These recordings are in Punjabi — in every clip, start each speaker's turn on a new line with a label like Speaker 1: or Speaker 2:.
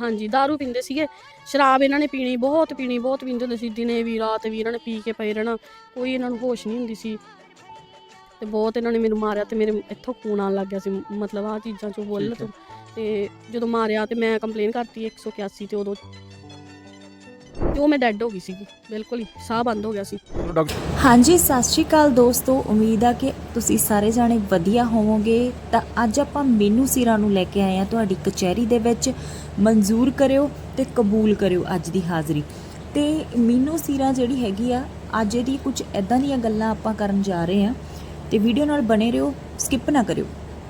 Speaker 1: ਹਾਂਜੀ दारू ਪੀਂਦੇ ਸੀਗੇ। ਸ਼ਰਾਬ ਇਹਨਾਂ ਨੇ ਪੀਣੀ ਬਹੁਤ ਪੀਣੀ ਬਹੁਤ ਪੀਂਦੇ ਹੁੰਦੇ ਸੀ। ਦਿਨੇ ਵੀ ਰਾਤ ਵੀ ਇਹਨਾਂ ਨੇ ਪੀ ਕੇ ਪਏ ਰਹਿਣਾ। ਕੋਈ ਇਹਨਾਂ ਨੂੰ ਹੋਸ਼ ਨਹੀਂ ਹੁੰਦੀ ਸੀ। ਤੇ ਬਹੁਤ ਇਹਨਾਂ ਨੇ ਮੈਨੂੰ ਮਾਰਿਆ ਤੇ ਮੇਰੇ ਇੱਥੋਂ ਖੂਨ ਆਉਣ ਲੱਗ ਗਿਆ ਸੀ। ਮਤਲਬ ਆ ਚੀਜ਼ਾਂ ਚੋਂ ਬੋਲ। ਤੋਂ। ਤੇ ਜਦੋਂ ਮਾਰਿਆ ਤੇ ਮੈਂ ਕੰਪਲੇਨ ਕਰਤੀ 181 ਤੇ ਉਦੋਂ ਤੇ ਉਹ ਮੈਂ ਡੈੱਡ ਹੋ ਗਈ ਸੀ ਬਿਲਕੁਲ ਹੀ ਸਾਹ ਬੰਦ ਹੋ ਗਿਆ ਸੀ।
Speaker 2: ਡਾਕਟਰ
Speaker 3: ਹਾਂਜੀ ਸਤਿ ਸ਼੍ਰੀ ਅਕਾਲ ਦੋਸਤੋ ਉਮੀਦ ਆ ਕਿ ਤੁਸੀਂ ਸਾਰੇ ਜਾਣੇ ਵਧੀਆ ਹੋਵੋਗੇ। ਤਾਂ ਅੱਜ ਆਪਾਂ ਮੀਨੂ ਸੀਰਾ ਨੂੰ ਲੈ ਕੇ ਆਏ ਆ ਤੁਹਾਡੀ ਕਚਹਿਰੀ ਦੇ ਵਿੱਚ। ਮਨਜ਼ੂਰ ਕਰਿਓ ਤੇ ਕਬੂਲ ਕਰਿਓ ਅੱਜ ਦੀ ਹਾਜ਼ਰੀ। ਤੇ ਮੀਨੂ ਸੀਰਾ ਜਿਹੜੀ ਹੈਗੀ ਆ ਅੱਜ ਇਹਦੀ ਕੁਝ ਐਦਾਂ ਦੀਆਂ ਗੱਲਾਂ ਆਪਾਂ ਕਰਨ ਜਾ ਰਹੇ ਆ ਤੇ ਵੀਡੀਓ ਨਾਲ ਬਣੇ ਰਹੋ ਸਕਿਪ ਨਾ ਕਰਿਓ।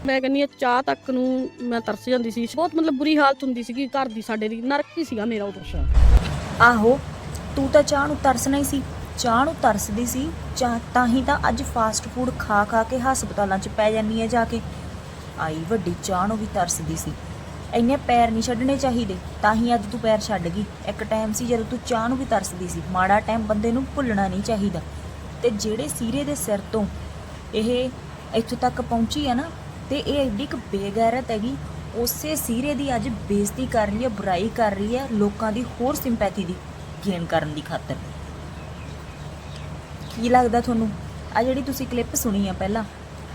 Speaker 1: ਮੈਂ ਕਹਿੰਨੀ ਆ ਚਾਹ ਤੱਕ ਨੂੰ ਮੈਂ ਤਰਸ ਜਾਂਦੀ ਸੀ। ਬਹੁਤ ਮਤਲਬ ਬੁਰੀ ਹਾਲਤ ਹੁੰਦੀ ਸੀਗੀ ਘਰ ਦੀ ਸਾਡੇ ਦੀ। ਨਰਕ ਹੀ ਸੀਗਾ ਮੇਰਾ ਉਦੋਂ।
Speaker 3: ਆਹੋ, ਤੂੰ ਤਾਂ ਚਾਹ ਨੂੰ ਤਰਸਣਾ ਹੀ ਸੀ। ਚਾਹ ਨੂੰ ਤਰਸਦੀ ਸੀ, ਚਾਹ ਤਾਂ ਹੀ ਤਾਂ ਅੱਜ ਫਾਸਟ ਫੂਡ ਖਾ ਖਾ ਕੇ ਹਸਪਤਾਲਾਂ 'ਚ ਪੈ ਜਾਂਦੀ ਹੈ ਜਾ ਕੇ। ਆਈ ਵੱਡੀ, ਚਾਹ ਨੂੰ ਵੀ ਤਰਸਦੀ ਸੀ। ਇੰਨੇ ਪੈਰ ਨਹੀਂ ਛੱਡਣੇ ਚਾਹੀਦੇ, ਤਾਂ ਹੀ ਅੱਜ ਤੂੰ ਪੈਰ ਛੱਡ ਗਈ। ਇੱਕ ਟਾਈਮ ਸੀ ਜਦੋਂ ਤੂੰ ਚਾਹ ਨੂੰ ਵੀ ਤਰਸਦੀ ਸੀ। ਮਾੜਾ ਟਾਈਮ ਬੰਦੇ ਨੂੰ ਭੁੱਲਣਾ ਨਹੀਂ ਚਾਹੀਦਾ। ਤੇ ਜਿਹੜੇ ਸੀਰੇ ਦੇ ਸਿਰ ਤੋਂ ਇਹ ਇੱਥੋਂ ਤੱਕ ਪਹੁੰਚੀ ਹੈ ਨਾ, ਤੇ ਇਹ ਐਡੀ ਇੱਕ ਬੇਗੈਰਤ ਹੈਗੀ। ਉਸੇ ਸਿਰੇ ਦੀ ਅੱਜ ਬੇਇੱਜ਼ਤੀ ਕਰ ਰਹੀ ਹੈ, ਬੁਰਾਈ ਕਰ ਰਹੀ ਹੈ, ਲੋਕਾਂ ਦੀ ਹੋਰ ਸਿੰਪੈਥੀ ਦੀ ਗੇਨ ਕਰਨ ਦੀ ਖਾਤਰ। ਕੀ ਲੱਗਦਾ ਤੁਹਾਨੂੰ? ਆ ਜਿਹੜੀ ਤੁਸੀਂ ਕਲਿੱਪ ਸੁਣੀ ਆ ਪਹਿਲਾਂ,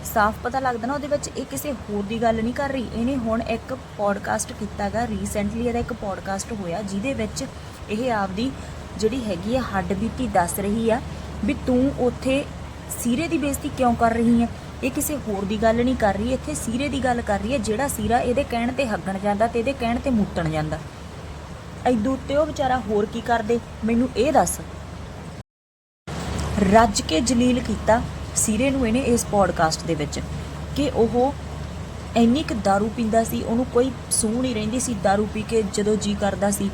Speaker 3: ਸਾਫ਼ ਪਤਾ ਲੱਗਦਾ ਨਾ ਉਹਦੇ ਵਿੱਚ ਇਹ ਕਿਸੇ ਹੋਰ ਦੀ ਗੱਲ ਨਹੀਂ ਕਰ ਰਹੀ। ਇਹਨੇ ਹੁਣ ਇੱਕ ਪੋਡਕਾਸਟ ਕੀਤਾਗਾ ਰੀਸੈਂਟਲੀ ਇਹਦਾ ਇੱਕ ਪੋਡਕਾਸਟ ਹੋਇਆ, ਜਿਹਦੇ ਵਿੱਚ ਇਹ ਆਪਦੀ ਜਿਹੜੀ ਹੈਗੀ ਆ ਹੱਡ ਬੀਤੀ ਦੱਸ ਰਹੀ ਆ ਵੀ ਤੂੰ ਉੱਥੇ ਸਿਰੇ ਦੀ ਬੇਇੱਜ਼ਤੀ ਕਿਉਂ ਕਰ ਰਹੀ ਹੈ ਇਹ ਕਿਸੇ ਹੋਰ ਦੀ ਗੱਲ ਨਹੀਂ ਕਰ ਰਹੀ ਇੱਥੇ ਸੀਰੇ ਦੀ ਗੱਲ ਕਰ ਰਹੀ ਹੈ ਜਿਹੜਾ ਸੀਰਾ ਇਹਦੇ ਕਹਿਣ ਤੇ ਹੱਗਣ ਜਾਂਦਾ ਤੇ ਇਹਦੇ ਕਹਿਣ ਤੇ ਮੂਤਣ ਜਾਂਦਾ ਐਦੂ ਉੱਤੇ ਉਹ ਵਿਚਾਰਾ ਹੋਰ ਕੀ ਕਰਦੇ ਮੈਨੂੰ ਇਹ ਦੱਸ ਰੱਜ ਕੇ ਜਲੀਲ ਕੀਤਾ ਸੀਰੇ ਨੂੰ ਇਹਨੇ ਇਸ ਪੋਡਕਾਸਟ ਦੇ ਵਿੱਚ ਕਿ ਉਹ ਇੰਨੀ ਕੁ दारू ਪੀਂਦਾ ਸੀ ਉਹਨੂੰ ਕੋਈ ਸੂਹ ਨਹੀਂ ਰਹਿੰਦੀ ਸੀ दारू ਪੀ ਕੇ ਜਦੋਂ ਜੀ ਕਰਦਾ ਸੀ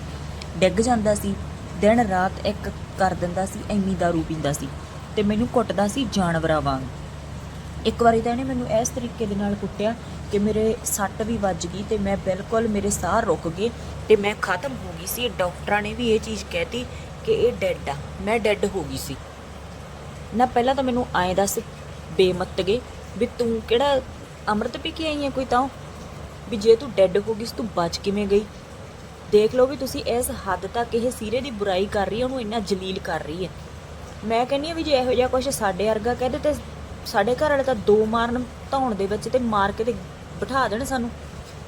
Speaker 3: ਡਿੱਗ ਜਾਂਦਾ ਸੀ ਦਿਨ ਰਾਤ ਇੱਕ ਕਰ ਦਿੰਦਾ ਸੀ ਇੰਨੀ दारू ਪੀਂਦਾ ਸੀ ਤੇ ਮੈਨੂੰ ਕੁੱਟਦਾ ਸੀ ਜਾਨਵਰਾਂ ਵਾਂਗ ਇੱਕ ਵਾਰੀ ਤਾਂ ਇਹਨੇ ਮੈਨੂੰ ਇਸ ਤਰੀਕੇ ਦੇ ਨਾਲ ਕੁੱਟਿਆ ਕਿ ਮੇਰੇ ਸੱਟ ਵੀ ਵੱਜ ਗਈ ਤੇ ਮੈਂ ਬਿਲਕੁਲ ਮੇਰੇ ਸਾਹ ਰੁਕ ਗਏ ਤੇ ਮੈਂ ਖਤਮ ਹੋ ਗਈ ਸੀ। ਡਾਕਟਰਾਂ ਨੇ ਵੀ ਇਹ ਚੀਜ਼ ਕਹਿਤੀ ਕਿ ਇਹ ਡੈੱਡ ਆ। ਮੈਂ ਡੈੱਡ ਹੋ ਗਈ ਸੀ। ਨਾ ਪਹਿਲਾਂ ਤਾਂ ਮੈਨੂੰ ਐਂ ਦੱਸ ਬੇਮੱਤਗੇ ਵੀ ਤੂੰ ਕਿਹੜਾ ਅੰਮ੍ਰਿਤ ਪੀ ਕੇ ਆਈ ਹੈ ਕੋਈ ਤਾਂ? ਵੀ ਜੇ ਤੂੰ ਡੈੱਡ ਹੋ ਗਈ ਸੀ ਤੂੰ ਬਚ ਕਿਵੇਂ ਗਈ? ਦੇਖ ਲਓ ਵੀ ਤੁਸੀਂ ਇਸ ਹੱਦ ਤੱਕ ਇਹ ਸੀਰੇ ਦੀ ਬੁਰਾਈ ਕਰ ਰਹੀ ਹੈ ਉਹਨੂੰ ਇੰਨਾ ਜਲੀਲ ਕਰ ਰਹੀ ਹੈ ਮੈਂ ਕਹਿੰਨੀ ਆ ਵੀ ਜੇ ਇਹੋ ਜਿਹਾ ਕੁਝ ਸਾਡੇ ਵਰਗਾ ਕਹਦੇ ਤੇ ਸਾਡੇ ਘਰ ਵਾਲੇ ਤਾਂ ਦੋ ਮਾਰਨ ਧੌਣ ਦੇ ਵਿੱਚ ਤੇ ਮਾਰ ਕੇ ਤੇ ਬਿਠਾ ਦੇਣ ਸਾਨੂੰ।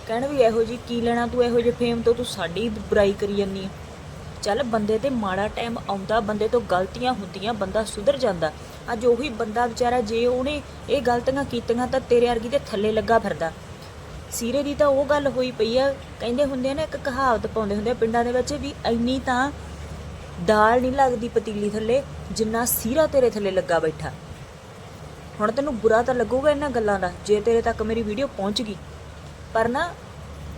Speaker 3: ਕਹਿਣ ਵੀ ਇਹੋ ਜੀ ਕੀ ਲੈਣਾ ਤੂੰ, ਇਹੋ ਜਿਹੇ ਫੇਮ ਤੋਂ ਤੂੰ ਸਾਡੀ ਬੁਰਾਈ ਕਰੀ ਜਾਂਦੀ ਹੈ ਚੱਲ ਬੰਦੇ ਤੇ ਮਾੜਾ ਟਾਈਮ ਆਉਂਦਾ, ਬੰਦੇ ਤੋਂ ਗਲਤੀਆਂ ਹੁੰਦੀਆਂ, ਬੰਦਾ ਸੁਧਰ ਜਾਂਦਾ। ਅੱਜ ਉਹੀ ਬੰਦਾ ਵਿਚਾਰਾ ਜੇ ਉਹਨੇ ਇਹ ਗਲਤੀਆਂ ਕੀਤੀਆਂ ਤਾਂ ਤੇਰੇ ਵਰਗੀ ਦੇ ਥੱਲੇ ਲੱਗਾ ਫਿਰਦਾ। ਸੀਰੇ ਦੀ ਤਾਂ ਉਹ ਗੱਲ ਹੋਈ ਪਈ ਆ, ਕਹਿੰਦੇ ਹੁੰਦੇ ਆ ਨਾ, ਇੱਕ ਕਹਾਵਤ ਪਾਉਂਦੇ ਹੁੰਦੇ ਆ ਪਿੰਡਾਂ ਦੇ ਵਿੱਚ ਵੀ ਐਨੀ ਤਾਂ ਦਾਲ ਨਹੀਂ ਲੱਗਦੀ ਪਤੀਲੀ ਥੱਲੇ, ਜਿੰਨਾ ਸੀਰਾ ਤੇਰੇ ਥੱਲੇ ਲੱਗਾ ਬੈਠਾ। ਹੁਣ ਤੈਨੂੰ ਬੁਰਾ ਤਾਂ ਲੱਗੂਗਾ ਇਹਨਾਂ ਗੱਲਾਂ ਦਾ, ਜੇ ਤੇਰੇ ਤੱਕ ਮੇਰੀ ਵੀਡੀਓ ਪਹੁੰਚ ਗਈ। ਪਰ ਨਾ,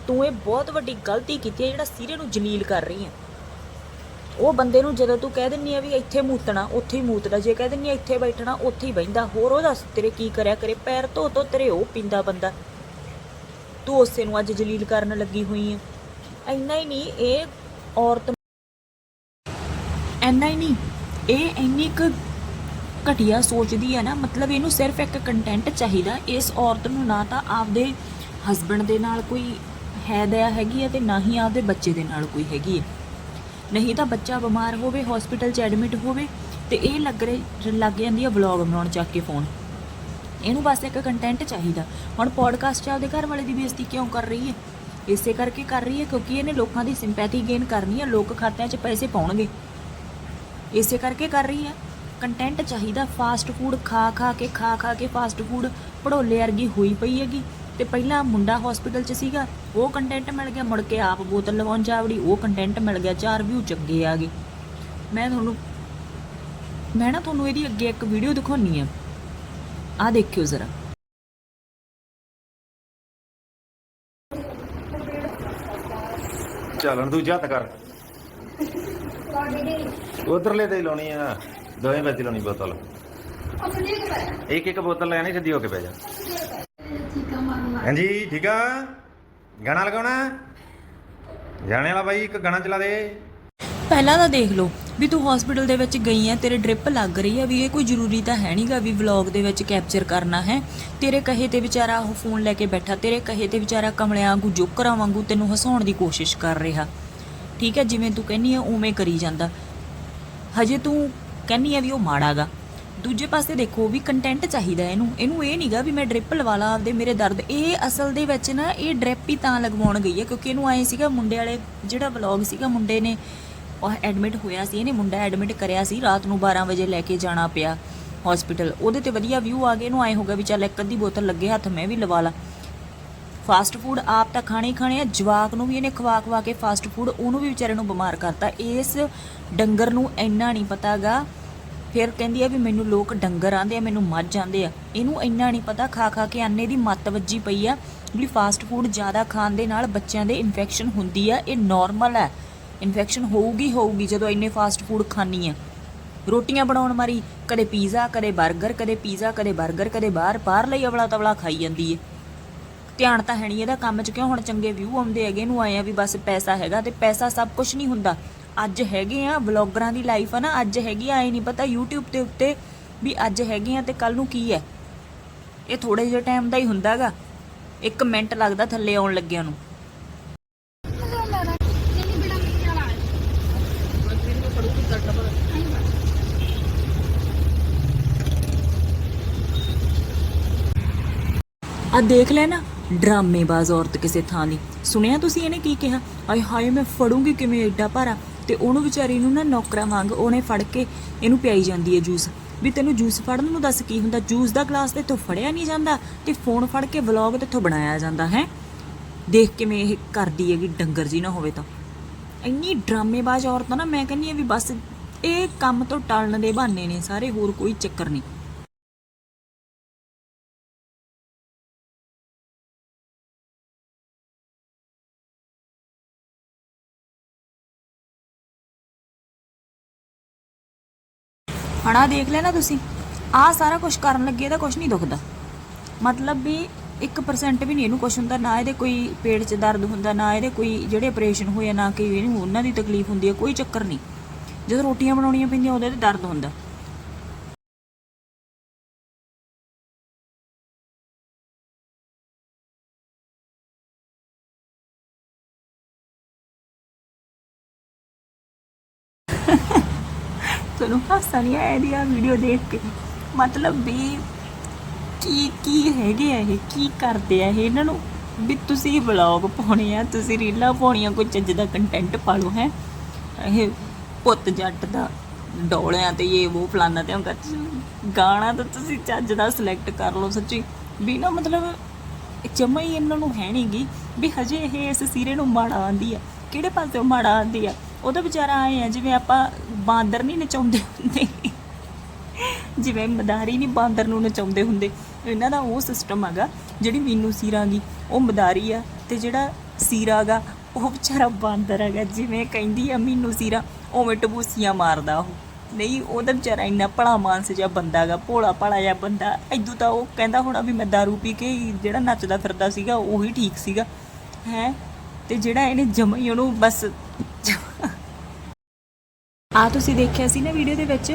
Speaker 3: ਤੂੰ ਇਹ ਬਹੁਤ ਵੱਡੀ ਗਲਤੀ ਕੀਤੀ ਹੈ, ਜਿਹੜਾ ਸੀਰੇ ਨੂੰ ਜਲੀਲ ਕਰ ਰਹੀ ਹੈ। ਉਹ ਬੰਦੇ ਨੂੰ ਜਦੋਂ ਤੂੰ ਕਹਿ ਦਿੰਨੀ ਆ ਵੀ ਇੱਥੇ ਮੂਤਣਾ, ਉੱਥੇ ਹੀ ਮੂਤਦਾ, ਜੇ ਕਹਿ ਦਿੰਨੀ ਆ ਇੱਥੇ ਬੈਠਣਾ, ਉੱਥੇ ਹੀ ਬੈਠਦਾ ਹੋਰ ਉਹ ਦੱਸ ਤੇਰੇ ਕੀ ਕਰਿਆ ਕਰੇ? ਪੈਰ ਧੋ ਧੋ ਤੇਰੇ ਉਹ ਪਿੰਦਾ ਬੰਦਾ। ਤੂੰ ਉਸੇ ਨੂੰ ਅੱਜ ਜਲੀਲ ਕਰਨ ਲੱਗੀ ਹੋਈ ਹੈ ਇੰਨਾ ਹੀ ਨਹੀਂ, ਇਹ ਔਰਤ ਇੰਨਾ ਹੀ ਨਹੀਂ, ਇਹ ਇੰਨੀ ਕੁ ਘਟੀਆ ਸੋਚਦੀ ਹੈ ਨਾ, ਮਤਲਬ ਇਹਨੂੰ ਸਿਰਫ ਇੱਕ ਕੰਟੈਂਟ ਚਾਹੀਦਾ, ਇਸ ਔਰਤ ਨੂੰ ਨਾ ਤਾਂ ਆਪਦੇ ਹਸਬੰਡ ਦੇ ਨਾਲ ਕੋਈ ਹੈ ਦਇਆ ਹੈਗੀ ਹੈ ਤੇ ਨਾ ਹੀ ਆਪਦੇ ਬੱਚੇ ਦੇ ਨਾਲ ਕੋਈ ਹੈਗੀ ਹੈ। ਨਹੀਂ ਤਾਂ ਬੱਚਾ ਬਿਮਾਰ ਹੋਵੇ ਹਸਪੀਟਲ 'ਚ ਐਡਮਿਟ ਹੋਵੇ, ਤੇ ਇਹ ਲੱਗ ਰਹੀ, ਲੱਗ ਜਾਂਦੀ ਹੈ ਵਲੌਗ ਬਣਾਉਣ ਚੱਕ ਕੇ ਫੋਨ ਇਹਨੂੰ ਬਸ ਇੱਕ ਕੰਟੈਂਟ ਚਾਹੀਦਾ। ਹੁਣ ਪੋਡਕਾਸਟ 'ਚ ਆਪਦੇ ਘਰ ਵਾਲੇ ਦੀ ਬੇਇੱਜ਼ਤੀ ਕਿਉਂ ਕਰ ਰਹੀ ਹੈ? ਇਸੇ ਕਰਕੇ ਕਰ ਰਹੀ ਹੈ ਕਿਉਂਕਿ ਇਹਨੇ ਲੋਕਾਂ ਦੀ ਸਿੰਪੈਥੀ ਗੇਨ ਕਰਨੀ ਹੈ, ਲੋਕ ਖਾਤਿਆਂ 'ਚ ਪੈਸੇ ਪਾਉਣਗੇ। ਇਸੇ ਕਰਕੇ ਕਰ ਰਹੀ ਹੈ। ਕੰਟੈਂਟ ਚਾਹੀਦਾ ਫਾਸਟ ਫੂਡ ਖਾ ਖਾ ਕੇ ਖਾ ਖਾ ਕੇ ਫਾਸਟ ਫੂਡ ਭੜੋਲੇ ਵਰਗੀ ਹੋਈ ਪਈ ਹੈਗੀ। ਤੇ ਪਹਿਲਾਂ ਮੁੰਡਾ ਹਸਪੀਟਲ 'ਚ ਸੀਗਾ ਉਹ ਕੰਟੈਂਟ ਮਿਲ ਗਿਆ ਮੁੜ ਕੇ ਆਪ ਬੋਤਲ ਲਵਾਉਣ ਜਾਵੜੀ ਉਹ ਕੰਟੈਂਟ ਮਿਲ ਗਿਆ ਚਾਰ ਵਿਊ ਚੰਗੇ ਆ ਗਏ। ਮੈਂ ਤੁਹਾਨੂੰ ਮੈਂ ਨਾ ਤੁਹਾਨੂੰ ਇਹਦੀ ਅੱਗੇ ਇੱਕ ਵੀਡੀਓ ਦਿਖਾਉਣੀ ਆ। ਆ ਦੇਖਿਓ ਜ਼ਰਾ।
Speaker 2: ਚੱਲਣ ਦੂਜਾ ਹੱਥ ਕਰ। ਉਧਰਲੇ ਤੇ ਹੀ ਲਾਉਣੀ ਆ। ਦੋਵੇਂ ਵਿੱਚ ਲਾਉਣੀ ਬੋਤਲ। ਇੱਕ ਇੱਕ ਬੋਤਲ ਲੈਣੀ ਸਿੱਧੀ ਹੋ ਕੇ ਪੈ ਜਾ। ਹਾਂਜੀ ਠੀਕ ਆ? ਗਾਣਾ ਲਗਾਉਣਾ? ਜਾਣੇ ਵਾਲਾ ਬਾਈ ਇੱਕ ਗਾਣਾ ਚਲਾ ਦੇ।
Speaker 3: ਪਹਿਲਾਂ ਤਾਂ ਦੇਖ ਲਓ ਵੀ ਤੂੰ ਹਸਪੀਟਲ ਦੇ ਵਿੱਚ ਗਈ ਆ ਤੇਰੇ ਡ੍ਰਿਪ ਲੱਗ ਰਹੀ ਆ ਵੀ ਇਹ ਕੋਈ ਜ਼ਰੂਰੀ ਤਾਂ ਹੈ ਨਹੀਂਗਾ ਵੀ ਵਲੌਗ ਦੇ ਵਿੱਚ ਕੈਪਚਰ ਕਰਨਾ ਹੈ। ਤੇਰੇ ਕਹੇ ਤੇ ਵਿਚਾਰਾ ਉਹ ਫੋਨ ਲੈ ਕੇ ਬੈਠਾ ਤੇਰੇ ਕਹੇ ਤੇ ਵਿਚਾਰਾ ਕਮਲਿਆਂ ਵਾਂਗੂ ਜੋਕਰਾਂ ਵਾਂਗੂ ਤੈਨੂੰ ਹਸਾਉਣ ਦੀ ਕੋਸ਼ਿਸ਼ ਕਰ ਰਿਹਾ। ਠੀਕ ਹੈ ਜਿਵੇਂ ਤੂੰ ਕਹਿੰਨੀ ਆ ਉਵੇਂ ਕਰੀ ਜਾਂਦਾ। ਹਜੇ ਤੂੰ ਕਹਿੰਨੀ ਆ ਵੀ ਉਹ ਮਾੜਾਗਾ ਦੂਜੇ ਪਾਸੇ ਦੇਖੋ ਵੀ ਕੰਟੈਂਟ ਚਾਹੀਦਾ ਇਹਨੂੰ। ਇਹਨੂੰ ਇਹ ਨਹੀਂਗਾ ਵੀ ਮੈਂ ਡ੍ਰਿਪ ਲਵਾ ਲਾ ਆਪਦੇ ਮੇਰੇ ਦਰਦ। ਇਹ ਅਸਲ ਦੇ ਵਿੱਚ ਨਾ ਇਹ ਡ੍ਰਿਪ ਹੀ ਤਾਂ ਲਗਵਾਉਣ ਗਈ ਹੈ ਕਿਉਂਕਿ ਇਹਨੂੰ ਆਏ ਸੀਗਾ ਮੁੰਡੇ ਵਾਲੇ ਜਿਹੜਾ ਵਲੌਗ ਸੀਗਾ ਮੁੰਡੇ ਨੇ, ਉਹ ਐਡਮਿਟ ਹੋਇਆ ਸੀ। ਇਹਨੇ ਮੁੰਡਾ ਐਡਮਿਟ ਕਰਿਆ ਸੀ ਰਾਤ ਨੂੰ 12 ਵਜੇ ਲੈ ਕੇ ਜਾਣਾ ਪਿਆ ਹਸਪੀਟਲ ਉਹਦੇ ਤੇ ਵਧੀਆ ਵਿਊ ਆ ਗਏ। ਇਹਨੂੰ ਆਏ ਹੋਗਾ ਵੀ ਚੱਲ ਇੱਕ ਅੱਧੀ ਬੋਤਲ ਲੱਗੇ ਹੱਥ ਮੈਂ ਵੀ ਲਵਾ ਲਾ। ਫਾਸਟ ਫੂਡ ਆਪ ਤਾਂ ਖਾਣੇ ਹੀ ਖਾਣੇ ਆ, ਜਵਾਕ ਨੂੰ ਵੀ ਇਹਨੇ ਖਵਾ ਖਵਾ ਕੇ ਫਾਸਟ ਫੂਡ ਉਹਨੂੰ ਵੀ ਵਿਚਾਰੇ ਨੂੰ ਬਿਮਾਰ ਕਰਤਾ। ਇਸ ਡੰਗਰ ਨੂੰ ਇੰਨਾ ਨਹੀਂ ਪਤਾਗਾ। ਫਿਰ ਕਹਿੰਦੀ ਆ ਵੀ ਮੈਨੂੰ ਲੋਕ ਡੰਗਰ ਆਂਦੇ ਆ, ਮੈਨੂੰ ਮੱਝ ਆਂਦੇ ਆ। ਇਹਨੂੰ ਇੰਨਾ ਨਹੀਂ ਪਤਾ, ਖਾ ਖਾ ਕੇ ਆਨੇ ਦੀ ਮੱਤ ਵੱਜੀ ਪਈ ਆ ਵੀ ਫਾਸਟ ਫੂਡ ਜ਼ਿਆਦਾ ਖਾਣ ਦੇ ਨਾਲ ਬੱਚਿਆਂ ਦੇ ਇਨਫੈਕਸ਼ਨ ਹੁੰਦੀ ਆ, ਇਹ ਨਾਰਮਲ ਹੈ ਇਨਫੈਕਸ਼ਨ ਹੋਊਗੀ ਹੋਊਗੀ, ਜਦੋਂ ਇੰਨੇ ਫਾਸਟ ਫੂਡ ਖਾਣੀ ਆ। ਰੋਟੀਆਂ ਬਣਾਉਣ ਮਾਰੀ, ਕਦੇ ਪੀਜ਼ਾ, ਕਦੇ 버ਗਰ ਕਦੇ ਪੀਜ਼ਾ, ਕਦੇ 버ਗਰ ਕਦੇ ਬਾਹਰ ਬਾਹਰ ਲਈ ਅਵਲਾ ਤਵਲਾ ਖਾਈ ਜਾਂਦੀ ਏ। ਧਿਆਨ ਤਾਂ ਹੈ ਨਹੀਂ ਇਹਦਾ ਕੰਮ 'ਚ ਕਿਉਂ ਹੁਣ ਚੰਗੇ ਵਿਊ ਆਉਂਦੇ ਹੈਗੇ ਇਹਨੂੰ ਆਏ ਆ ਵੀ ਬਸ ਪੈਸਾ ਹੈਗਾ ਤੇ ਪੈਸਾ ਸਭ ਕੁਝ ਨਹੀਂ ਹੁੰਦਾ। ਅੱਜ ਹੈਗੇ ਆ ਵਲੌਗਰਾਂ ਦੀ ਲਾਈਫ ਆ ਨਾ ਅੱਜ ਹੈਗੀ ਆ, ਆਏ ਨਹੀਂ ਪਤਾ YouTube ਦੇ ਉੱਤੇ ਵੀ ਅੱਜ ਹੈਗੇ ਆ ਤੇ ਕੱਲ ਨੂੰ ਕੀ ਹੈ। ਇਹ ਥੋੜੇ ਜਿਹੇ ਟਾਈਮ ਦਾ ਹੀ ਹੁੰਦਾਗਾ ਇੱਕ ਮਿੰਟ ਲੱਗਦਾ ਥੱਲੇ ਆਉਣ ਲੱਗਿਆਂ ਨੂੰ। ਆ ਦੇਖ ਲੈ ਨਾ ਡਰਾਮੇਬਾਜ਼ ਔਰਤ ਕਿਸੇ ਥਾਂ ਦੀ। ਸੁਣਿਆ ਤੁਸੀਂ ਇਹਨੇ ਕੀ ਕਿਹਾ? ਆਏ ਹਾਏ, ਮੈਂ ਫੜੂੰਗੀ ਕਿਵੇਂ ਐਡਾ ਭਾਰਾ? ਤੇ ਉਹਨੂੰ ਵਿਚਾਰੀ ਨੂੰ ਨਾ ਨੌਕਰਾਂ ਵਾਂਗ ਉਹਨੇ ਫੜ ਕੇ ਇਹਨੂੰ ਪਿਆਈ ਜਾਂਦੀ ਹੈ ਜੂਸ। ਵੀ ਤੈਨੂੰ ਜੂਸ ਫੜਨ ਨੂੰ ਦੱਸ ਕੀ ਹੁੰਦਾ? ਜੂਸ ਦਾ ਗਲਾਸ ਤੇ ਤੋਂ ਫੜਿਆ ਨਹੀਂ ਜਾਂਦਾ ਤੇ ਫੋਨ ਫੜ ਕੇ ਵਲੌਗ ਤੇ ਤੋਂ ਬਣਾਇਆ ਜਾਂਦਾ, ਹੈ? ਦੇਖ ਕਿਵੇਂ ਇਹ ਕਰਦੀ ਹੈਗੀ, ਡੰਗਰ ਜੀ ਨਾ ਹੋਵੇ ਤਾਂ। ਇੰਨੀ ਡਰਾਮੇਬਾਜ਼ ਔਰਤ ਆ ਨਾ, ਮੈਂ ਕਹਿੰਨੀ ਆ ਵੀ ਬਸ ਇਹ ਕੰਮ ਤੋਂ ਟਲਣ ਦੇ ਬਹਾਨੇ ਨੇ, ਸਾਰੇ ਹੋਰ ਕੋਈ ਚੱਕਰ ਨਹੀਂ। ਹਣਾ ਦੇਖ ਲੈਣਾ ਤੁਸੀਂ। ਆਹ ਸਾਰਾ ਕੁਝ ਕਰਨ ਲੱਗੇ ਤਾਂ ਕੁਝ ਨਹੀਂ ਦੁਖਦਾ। ਮਤਲਬ ਵੀ 1% ਵੀ ਨਹੀਂ ਇਹਨੂੰ ਕੁਝ ਹੁੰਦਾ, ਨਾ ਇਹਦੇ ਕੋਈ ਪੇਟ 'ਚ ਦਰਦ ਹੁੰਦਾ, ਨਾ ਇਹਦੇ ਕੋਈ ਜਿਹੜੇ ਆਪਰੇਸ਼ਨ ਹੋਏ ਨਾ ਕਿ ਇਹਨੂੰ ਉਹਨਾਂ ਦੀ ਤਕਲੀਫ ਹੁੰਦੀ ਹੈ ਕੋਈ ਚੱਕਰ ਨਹੀਂ। ਜਦੋਂ ਰੋਟੀਆਂ ਬਣਾਉਣੀਆਂ ਪੈਂਦੀਆਂ, ਉਹਦੇ ਤੇ ਦਰਦ ਹੁੰਦਾ। ਤੁਹਾਨੂੰ ਹਾਸਾ ਨਹੀਂ ਆਇਆ ਇਹਦੀ ਆ ਵੀਡੀਓ ਦੇਖ ਕੇ। ਮਤਲਬ ਵੀ ਕੀ ਕੀ ਹੈਗੇ ਆ ਇਹ? ਕੀ ਕਰਦੇ ਆ ਇਹ? ਇਹਨਾਂ ਨੂੰ ਵੀ ਤੁਸੀਂ ਵਲੌਗ ਪਾਉਣੇ ਆ, ਤੁਸੀਂ ਰੀਲਾਂ ਪਾਉਣੀਆਂ, ਕੋਈ ਚੱਜ ਦਾ ਕੰਟੈਂਟ ਪਾ ਲਓ ਹੈ? ਇਹ ਪੁੱਤ ਜੱਟ ਦਾ ਡੋਲਿਆਂ ਤੇ ਇਹ, ਉਹ ਫਲਾਨਾ ਤੇ ਉਹ ਗਾਣਾ ਤਾਂ ਤੁਸੀਂ ਚੱਜ ਦਾ ਸਿਲੈਕਟ ਕਰ ਲਓ ਸੱਚੀ। ਵੀ ਨਾ ਮਤਲਬ ਜਮਾ ਹੀ ਇਹਨਾਂ ਨੂੰ ਹੈ ਨਹੀਂਗੀ ਵੀ ਹਜੇ ਇਹ ਇਸ ਸੀਰੇ ਨੂੰ ਮਾੜਾ ਆਂਦੀ ਆ। ਕਿਹੜੇ ਪਾਸੇ ਮਾੜਾ ਆਂਦੀ ਆ? ਉਹਦਾ ਵਿਚਾਰਾ ਆਏ ਆ, ਜਿਵੇਂ ਆਪਾਂ ਬਾਂਦਰ ਨਹੀਂ ਨਚਾਉਂਦੇ ਹੁੰਦੇ। ਜਿਵੇਂ ਮਦਾਰੀ ਨਹੀਂ ਬਾਂਦਰ ਨੂੰ ਨਚਾਉਂਦੇ ਹੁੰਦੇ। ਇਹਨਾਂ ਦਾ ਉਹ ਸਿਸਟਮ ਹੈਗਾ, ਜਿਹੜੀ ਮੀਨੂ ਸੀਰਾਂਗੀ ਉਹ ਮਦਾਰੀ ਆ ਤੇ ਜਿਹੜਾ ਸੀਰਾ ਗਾ, ਉਹ ਵਿਚਾਰਾ ਬਾਂਦਰ ਹੈਗਾ। ਜਿਵੇਂ ਕਹਿੰਦੀ ਆ ਮੀਨੂ ਸੀਰਾ, ਉਵੇਂ ਟਬੂਸੀਆਂ ਮਾਰਦਾ ਉਹ। ਨਹੀਂ, ਉਹਦਾ ਵਿਚਾਰਾ ਇੰਨਾ ਭਲਾ ਮਾਨਸ ਜਿਹਾ ਬੰਦਾ ਗਾ, ਭੋਲਾ ਭਾਲਾ ਜਿਹਾ ਬੰਦਾ। ਐਦੂ ਤਾਂ ਉਹ ਕਹਿੰਦਾ ਹੋਣਾ ਵੀ ਮੈਂ दारू ਪੀ ਕੇ ਜਿਹੜਾ ਨੱਚਦਾ ਫਿਰਦਾ ਸੀਗਾ, ਉਹੀ ਠੀਕ ਸੀਗਾ। ਹੈ? ਤੇ ਜਿਹੜਾ ਇਹਨੇ ਜਮਾ ਹੀ ਉਹਨੂੰ ਬਸ ਆ ਤੁਸੀਂ ਦੇਖਿਆ ਸੀ ਨਾ ਵੀਡੀਓ ਦੇ ਵਿੱਚ?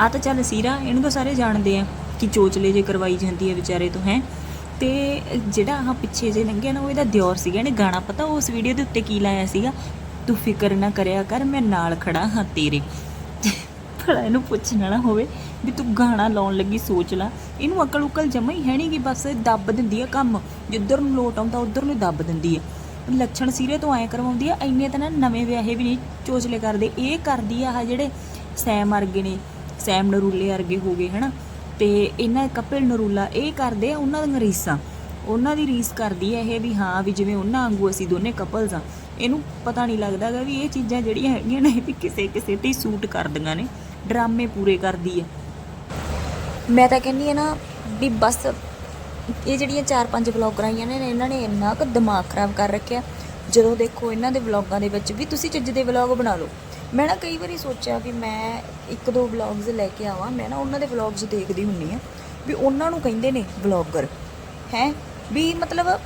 Speaker 3: ਆ ਤਾਂ ਚੱਲ ਸੀਰਾ, ਇਹਨੂੰ ਤਾਂ ਸਾਰੇ ਜਾਣਦੇ ਆ ਕਿ ਚੋਚਲੇ ਜੇ ਕਰਵਾਈ ਜਾਂਦੀ ਹੈ ਵਿਚਾਰੇ ਤੋਂ, ਹੈ? ਤੇ ਜਿਹੜਾ ਆਹ ਪਿੱਛੇ ਜੇ ਲੰਘਿਆ ਨਾ, ਉਹ ਇਹਦਾ ਦਿਓਰ ਸੀਗਾ, ਇਹਨੇ ਗਾਣਾ ਪਤਾ ਉਸ ਵੀਡੀਓ ਦੇ ਉੱਤੇ ਕੀ ਲਾਇਆ ਸੀਗਾ? ਤੂੰ ਫਿਕਰ ਨਾ ਕਰਿਆ ਕਰ, ਮੈਂ ਨਾਲ ਖੜਾ ਹਾਂ ਤੇਰੇ। ਭਲਾ ਇਹਨੂੰ ਪੁੱਛਣਾ ਨਾ ਹੋਵੇ ਵੀ ਤੂੰ ਗਾਣਾ ਲਾਉਣ ਲੱਗੀ, ਸੋਚ ਲੈ। ਇਹਨੂੰ ਅਕਲ ਉਕਲ ਜਮਾ ਹੀ ਹੈ ਨਹੀਂ ਕਿ ਬਸ ਦੱਬ ਦਿੰਦੀ ਆ ਕੰਮ। ਜਿੱਧਰ ਨੂੰ ਲੋਟ ਆਉਂਦਾ, ਉਧਰ ਨੂੰ ਦੱਬ ਦਿੰਦੀ ਆ। ਲੱਛਣ ਸਿਰੇ ਤੋਂ ਐ ਕਰਵਾਉਂਦੀ ਆ, ਇੰਨੇ ਤਾਂ ਨਾ ਨਵੇਂ ਵਿਆਹੇ ਵੀ ਨਹੀਂ ਚੋਚਲੇ ਕਰਦੇ। ਇਹ ਕਰਦੀ ਆ ਆਹ ਜਿਹੜੇ ਸੈਮ ਵਰਗੇ ਨੇ, ਸੈਮ ਨਰੂਲੇ ਵਰਗੇ ਹੋ ਗਏ, ਹਨਾ? ਤੇ ਇਹਨਾਂ ਕਪਿਲ ਨਰੂਲਾ ਇਹ ਕਰਦੇ ਆ ਉਹਨਾਂ ਦੀਆਂ ਰੀਸਾਂ। ਉਹਨਾਂ ਦੀ ਰੀਸ ਕਰਦੀ ਹੈ ਇਹ ਵੀ ਹਾਂ ਵੀ ਜਿਵੇਂ ਉਹਨਾਂ ਵਾਂਗੂ ਅਸੀਂ ਦੋਨੇ ਕਪਲਸ ਆ। ਇਹਨੂੰ ਪਤਾ ਨਹੀਂ ਲੱਗਦਾਗਾ ਵੀ ਇਹ ਚੀਜ਼ਾਂ ਜਿਹੜੀਆਂ ਹੈਗੀਆਂ ਨੇ ਇਹ ਵੀ ਕਿਸੇ ਕਿਸੇ ਤੇ ਸੂਟ ਕਰਦੀਆਂ ਨੇ। ਡਰਾਮੇ ਪੂਰੇ ਕਰਦੀ ਹੈ ਮੈਂ ਤਾਂ ਕਹਿੰਦੀ ਆ ਨਾ ਵੀ ਬਸ ਇਹ ਜਿਹੜੀਆਂ ਚਾਰ ਪੰਜ ਵਲੌਗਰਾਂ ਆਈਆਂ ਨੇ, ਇਹਨਾਂ ਨੇ ਇੰਨਾ ਕੁ ਦਿਮਾਗ ਖਰਾਬ ਕਰ ਰੱਖਿਆ। ਜਦੋਂ ਦੇਖੋ, ਇਹਨਾਂ ਦੇ ਵਲੌਗਾਂ ਦੇ ਵਿੱਚ ਵੀ ਤੁਸੀਂ ਚੱਜ ਦੇ ਵਲੌਗ ਬਣਾ ਲਓ। ਮੈਂ ਨਾ ਕਈ ਵਾਰੀ ਸੋਚਿਆ ਵੀ ਮੈਂ ਇੱਕ ਦੋ ਵਲੌਗਸ ਲੈ ਕੇ ਆਵਾਂ, ਮੈਂ ਨਾ ਉਹਨਾਂ ਦੇ ਵਲੌਗਸ ਦੇਖਦੀ ਹੁੰਨੀ ਆ ਵੀ ਉਹਨਾਂ ਨੂੰ ਕਹਿੰਦੇ ਨੇ ਵਲੌਗਰ। ਹੈ? ਵੀ ਮਤਲਬ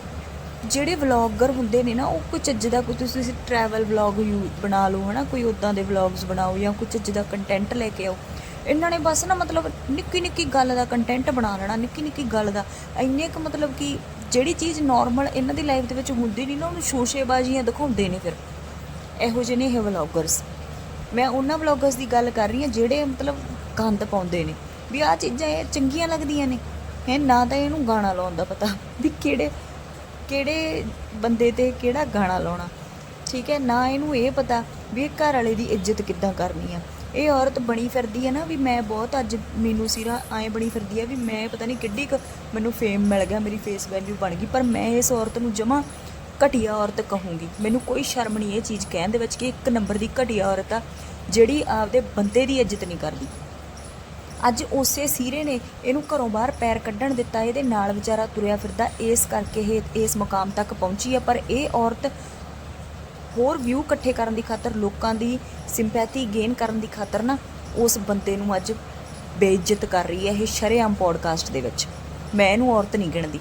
Speaker 3: ਜਿਹੜੇ ਵਲੌਗਰ ਹੁੰਦੇ ਨੇ ਨਾ, ਉਹ ਕੋਈ ਚੱਜ ਦਾ ਕੋਈ ਤੁਸੀਂ ਟਰੈਵਲ ਵਲੌਗ ਯੂ ਬਣਾ ਲਓ, ਹਨਾ? ਕੋਈ ਉਦਾਂ ਦੇ ਵਲੌਗਸ ਬਣਾਓ ਜਾਂ ਕੁਝ ਚੱਜ ਦਾ ਕੰਟੈਂਟ ਲੈ ਕੇ ਆਓ। ਇਹਨਾਂ ਨੇ ਬਸ ਨਾ ਮਤਲਬ ਨਿੱਕੀ ਨਿੱਕੀ ਗੱਲ ਦਾ ਕੰਟੈਂਟ ਬਣਾ ਲੈਣਾ, ਨਿੱਕੀ ਨਿੱਕੀ ਗੱਲ ਦਾ। ਇੰਨੇ ਕੁ ਮਤਲਬ ਕਿ ਜਿਹੜੀ ਚੀਜ਼ ਨਾਰਮਲ ਇਹਨਾਂ ਦੀ ਲਾਈਫ ਦੇ ਵਿੱਚ ਹੁੰਦੀ ਨਹੀਂ ਨਾ, ਉਹਨੂੰ ਸ਼ੋਸ਼ੇਬਾਜ਼ੀਆਂ ਦਿਖਾਉਂਦੇ ਨੇ ਫਿਰ। ਇਹੋ ਜਿਹੇ ਨੇ ਇਹ ਵਲੌਗਰਸ ਮੈਂ ਉਹਨਾਂ ਵਲੌਗਰਸ ਦੀ ਗੱਲ ਕਰ ਰਹੀ ਹਾਂ ਜਿਹੜੇ ਮਤਲਬ ਗੰਦ ਪਾਉਂਦੇ ਨੇ। ਵੀ ਆਹ ਚੀਜ਼ਾਂ ਇਹ ਚੰਗੀਆਂ ਲੱਗਦੀਆਂ ਨੇ। ਹੈ, ਨਾ ਤਾਂ ਇਹਨੂੰ ਗਾਣਾ ਲਾਉਣ ਦਾ ਪਤਾ ਵੀ ਕਿਹੜੇ ਕਿਹੜੇ ਬੰਦੇ ਤੇ ਕਿਹੜਾ ਗਾਣਾ ਲਾਉਣਾ। ਠੀਕ ਹੈ, ਨਾ ਇਹਨੂੰ ਇਹ ਪਤਾ ਵੀ ਇਹ ਘਰ ਵਾਲੇ ਦੀ ਇੱਜ਼ਤ ਕਿੱਦਾਂ ਕਰਨੀ ਆ। ਇਹ ਔਰਤ ਬਣੀ ਫਿਰਦੀ ਹੈ ਨਾ ਵੀ ਮੈਂ ਬਹੁਤ ਅੱਜ ਮੈਨੂੰ ਸਿਰਾ ਐਂ ਬਣੀ ਫਿਰਦੀ ਹੈ ਵੀ ਮੈਂ ਪਤਾ ਨਹੀਂ ਕਿੱਡੀ ਕੁ ਮੈਨੂੰ ਫੇਮ ਮਿਲ ਗਿਆ, ਮੇਰੀ ਫੇਸ ਵੈਲਿਊ ਬਣ ਗਈ, ਪਰ ਮੈਂ ਇਸ ਔਰਤ ਨੂੰ ਜਮਾ ਘਟੀਆ ਔਰਤ ਕਹੂੰਗੀ। ਮੈਨੂੰ ਕੋਈ ਸ਼ਰਮ ਨਹੀਂ ਇਹ ਚੀਜ਼ ਕਹਿਣ ਦੇ ਵਿੱਚ ਕਿ ਇੱਕ ਨੰਬਰ ਦੀ ਘਟੀਆ ਔਰਤ ਆ, ਜਿਹੜੀ ਆਪਦੇ ਬੰਦੇ ਦੀ ਇੱਜ਼ਤ ਨਹੀਂ ਕਰਦੀ। ਅੱਜ ਉਸੇ ਸੀਰੇ ਨੇ ਇਹਨੂੰ ਘਰੋਂ ਬਾਹਰ ਪੈਰ ਕੱਢਣ ਦਿੱਤਾ, ਇਹਦੇ ਨਾਲ ਵਿਚਾਰਾ ਤੁਰਿਆ ਫਿਰਦਾ, ਇਸ ਕਰਕੇ ਇਹ ਇਸ ਮੁਕਾਮ ਤੱਕ ਪਹੁੰਚੀ ਆ ਪਰ ਇਹ ਔਰਤ ਹੋਰ ਵਿਊ ਇਕੱਠੇ ਕਰਨ ਦੀ ਖਾਤਰ, ਲੋਕਾਂ ਦੀ ਸਿੰਪੈਥੀ ਗੇਨ ਕਰਨ ਦੀ ਖਾਤਰ ਨਾ, ਉਸ ਬੰਦੇ ਨੂੰ ਅੱਜ ਬੇਇੱਜ਼ਤ ਕਰ ਰਹੀ ਹੈ ਇਹ ਸ਼ਰੇਆਮ ਪੋਡਕਾਸਟ ਦੇ ਵਿੱਚ। ਮੈਂ ਇਹਨੂੰ ਔਰਤ ਨਹੀਂ ਗਿਣਦੀ।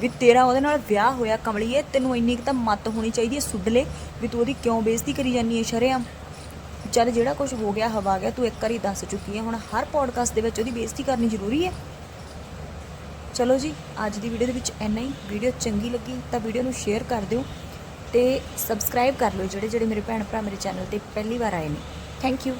Speaker 3: ਵੀ ਤੇਰਾ ਉਹਦੇ ਨਾਲ ਵਿਆਹ ਹੋਇਆ ਕਮਲੀਏ, ਤੈਨੂੰ ਇੰਨੀ ਕੁ ਤਾਂ ਮੱਤ ਹੋਣੀ ਚਾਹੀਦੀ ਹੈ ਸੁੱਡਲੇ, ਵੀ ਤੂੰ ਉਹਦੀ ਕਿਉਂ ਬੇਇੱਜ਼ਤੀ ਕਰੀ ਜਾਂਦੀ ਹੈ ਸ਼ਰੇਆਮ? ਚੱਲ ਜਿਹੜਾ ਕੁਝ ਹੋ ਗਿਆ, ਹਵਾ ਗਿਆ, ਤੂੰ ਇੱਕ ਵਾਰੀ ਦੱਸ ਚੁੱਕੀ ਹੈ, ਹੁਣ ਹਰ ਪੋਡਕਾਸਟ ਦੇ ਵਿੱਚ ਉਹਦੀ ਬੇਇੱਜ਼ਤੀ ਕਰਨੀ ਜ਼ਰੂਰੀ ਹੈ। ਚਲੋ ਜੀ, ਅੱਜ ਦੀ ਵੀਡੀਓ ਦੇ ਵਿੱਚ ਇੰਨਾ ਹੀ। ਵੀਡੀਓ ਚੰਗੀ ਲੱਗੀ ਤਾਂ ਵੀਡੀਓ ਨੂੰ ਸ਼ੇਅਰ ਕਰ ਦਿਓ। ਤੇ ਸਬਸਕ੍ਰਾਈਬ ਕਰ ਲਓ ਜਿਹੜੇ ਜਿਹੜੇ ਮੇਰੇ ਭੈਣ ਭਰਾ ਮੇਰੇ ਚੈਨਲ ਤੇ ਪਹਿਲੀ ਵਾਰ ਆਏ ਨੇ। Thank you